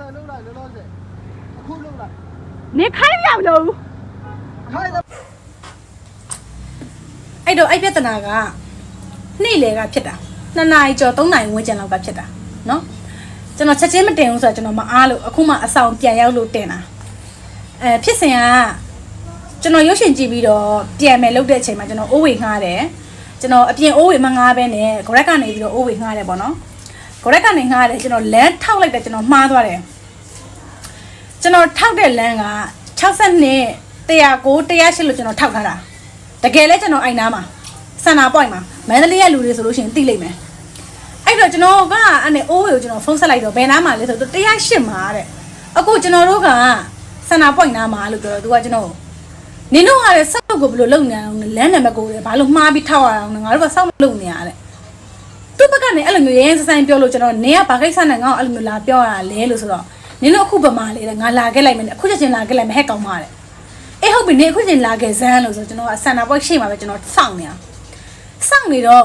ဆယ်လုံးလိုက်လောလောဆယ်အခုလုံးလိုက်နေခိုင်းရမလို့ခိုင်းတယ်အဲ့တော့အဲ့ပြဿနာကနေ့လေကဖြစ်တာနှစ်နာရီကျော်သုံးနာရီဝန်းကျင်လောက်ကဖြစ်တာနော်ကျွန်တော်ချက်ချင်းမတင်ဘူးဆိုတော့ကျွန်တော်မအားလို့အခုမှအဆောင်ပြန်ရောက်လို့တင်တာအဲဖြစ်စဉ်ကကျွန်တော်ရုပ်ရှင်ကြည့်ပြီးတော့ပြန်မယ်လုပ်တဲ့အချိန်မှာကျွန်တော်အိုးဝေငှားတယ်ကျွန်တော်အပြင်အိုးဝေမငှားဘဲနဲ့ဂရက်ကနေပြီးတော့အိုးဝေငှားတယ်ပေါ့နော် ဂရက်ကနေငှားတယ်ကျွန်တော်လမ်းထောက်လိုက်တယ်ကျွန်တော်မှားသွားတယ်ကျွန်တော်ထောက်တဲ့လမ်းက62 109 108လို့ကျွန်တော်ထောက်ထားတာတကယ်လဲကျွန်တော်အိုင်နာမှာစန္နာပွိုင်မှာမန္တလေးရဲ့လူတွေဆိုလို့ရှိရင်သိလိမ့်မယ်အဲ့တော့ကျွန်တော်ကအဲ့နဲ့အိုးကိုကျွန်တော်ဖုန်းဆက်လိုက်တော့ဘယ်နားမှာလဲဆိုတော့108မှာတဲ့အခုကျွန်တော်တို့ကစန္နာပွိုင်နားမှာလို့ပြောတော့သူကကျွန်တော်နင်တို့ကလည်းစောက်ကိုဘယ်လိုလုပ်နေအောင်လဲလမ်းနံပါတ်ကိုလည်းဘာလို့မှားပြီးထောက်ရအောင်လဲငါတို့ကစောက်လုပ်နေရတဲ့ သူ့ဘက်ကနေအဲ့လိုမျိုးရဲရဲစဆိုင်ပြောလို့ကျွန်တော်နေကဘာကိစ္စနဲ့ငါ့ကိုအဲ့လိုမျိုးလာပြောရတာလဲလို့ဆိုတော့နင်တို့အခုဗမာလေးတဲ့ငါလာခဲ့လိုက်မယ်နဲ့အခုချက်ချင်းလာခဲ့လိုက်မယ်ဟဲ့ကောင်မတဲ့အေးဟုတ်ပြီနေအခုချက်ချင်းလာခဲ့စမ်းလို့ဆိုကျွန်တော်ကဆန္ဒပွိုက်ရှိမှာပဲကျွန်တော်စောင့်နေအောင်စောင့်နေတော့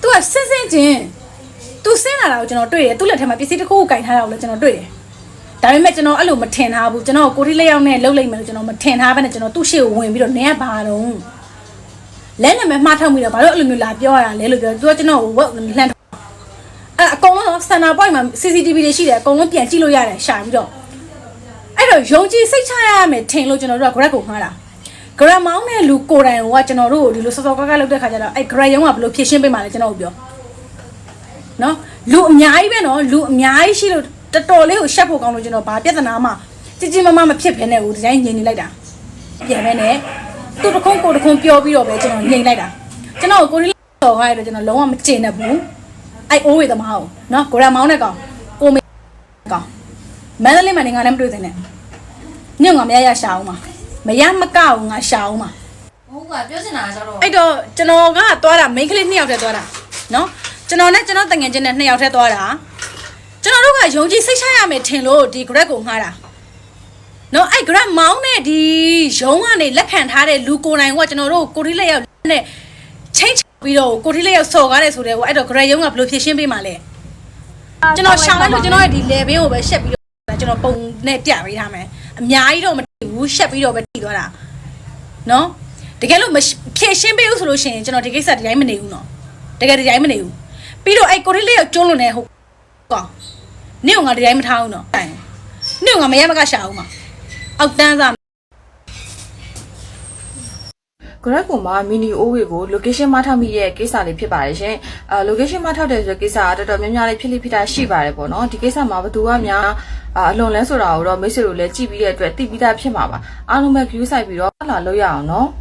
तू ကစင်းစင်းချင်း तू စင်းလာတာကိုကျွန်တော်တွေ့တယ်သူ့လက်ထဲမှာပစ္စည်းတစ်ခုကိုကင်ထားတာကိုလည်းကျွန်တော်တွေ့တယ်ဒါပေမဲ့ကျွန်တော်အဲ့လိုမထင်ထားဘူးကျွန်တော်ကိုရီးလက်ရောက်နဲ့လှုပ်လိုက်မယ်လို့ကျွန်တော်မထင်ထားဘဲနဲ့ကျွန်တော်သူ့ရှေ့ကိုဝင်ပြီးတော့နင်းကဘာတော့ လဲနာမည်မှားထောက်ပြီးတော့ဘာလို့အဲ့လိုမျိုးလာပြောရတာလဲလို့ပြောသူကကျွန်တော်ကိုဝက်လှမ်းထောက်အဲ့အကုန်လုံးစန္ဒပွိုက်မှာ CCTV တွေရှိတယ်အကုန်လုံးပြန်ကြည့်လို့ရတယ်ရှာပြီးတော့အဲ့တော့ယုံကြည်စိတ်ချရရမယ်ထင်လို့ကျွန်တော်တို့က grad ကိုမှားတာ grad မောင်းတဲ့လူကိုယ်တိုင်ကကျွန်တော်တို့ကိုဒီလိုစောစောကကလုပ်တဲ့ခါကျတော့အဲ့ grad ရုံးကဘယ်လိုဖြည့်ရှင်းပေးမှလဲကျွန်တော်တို့ပြောနော်လူအများကြီးပဲနော်လူအများကြီးရှိလို့တော်တော်လေးကိုရှက်ဖို့ကောင်းလို့ကျွန်တော်ဘာပြဿနာမှကြီးကြီးမားမားမဖြစ်ဖ ೇನೆ ဘူးဒီတိုင်းညင်နေလိုက်တာပြန်ပဲနဲ့ သူတစ်ခုံးကိုတစ်ခုံးပြောပြီးတော့ပဲကျွန်တော်ညင်လိုက်တာကျွန်တော်ကိုရီးတော်ခိုင်းတော့ကျွန်တော်လုံးဝမကျင်တတ်ဘူးအဲ့အိုးဝေသမားကိုနော်ကိုရမောင်းတဲ့ကောင်ကိုမေကောင်မန္တလေးမှာနေငါလည်းမတွေ့သေးနဲ့ညငါမရရရှာအောင်ပါမရမကောက်ငါရှာအောင်ပါဟုတ်ကပြောချင်တာကကျတော့အဲ့တော့ကျွန်တော်ကသွားတာမိန်းကလေးနှစ်ယောက်တည်းသွားတာနော်ကျွန်တော်နဲ့ကျွန်တော်တငယ်ချင်းနဲ့နှစ်ယောက်တည်းသွားတာကျွန်တော်တို့ကယုံကြည်စိတ်ချရမယ်ထင်လို့ဒီ grad ကိုငှားတာ နော်အဲ့ grad မောင်းတဲ့ဒီရုံးကနေလက်ခံထားတဲ့လူကိုယ်တိုင်ကကျွန်တော်တို့ကိုရီးလက်ရောက်နဲ့ချိန်ချပြီးတော့ကိုရီးလက်ရောက်စော်ကားတယ်ဆိုတဲ့ဟိုအဲ့တော့ grad ရုံးကဘယ်လိုဖြည့်ရှင်းပေးမှလဲကျွန်တော်ရှောင်းလိုက်လို့ကျွန်တော်ရဲ့ဒီ level ကိုပဲရှက်ပြီးတော့ကျွန်တော်ပုံနဲ့ပြပေးထားမယ်အများကြီးတော့မတည်ဘူးရှက်ပြီးတော့ပဲတည်သွားတာနော်တကယ်လို့မရှဖြည့်ရှင်းပေးဦးဆိုလို့ရှိရင်ကျွန်တော်ဒီကိစ္စဒီတိုင်းမနေဘူးနော်တကယ်ဒီတိုင်းမနေဘူးပြီးတော့အဲ့ကိုရီးလေးကိုကျုံးလို့နေဟုတ်ကောင်နင့်ကငါဒီတိုင်းမထားဘူးနော်တိုင်နင့်ကငါမရမကရှာအောင်ပါ အောက်တန်းစား Grab ကမှာ mini OA ကို location မထောက်မိရဲ့ကိစ္စလေးဖြစ်ပါတယ်ရှင်။အာ location မထောက်တယ်ဆိုတဲ့ကိစ္စကတော်တော်များများလေးဖြစ်လိဖြစ်တာရှိပါတယ်ပေါ့နော်။ဒီကိစ္စမှာဘယ်သူကများအာအလွန်လဲဆိုတာကိုတော့မိတ်ဆွေတို့လည်းကြည့်ပြီးတဲ့အတွက်သိပြီးသားဖြစ်မှာပါ။အားလုံးပဲ view ဆိုင်ပြီးတော့လာလို့ရအောင်နော်။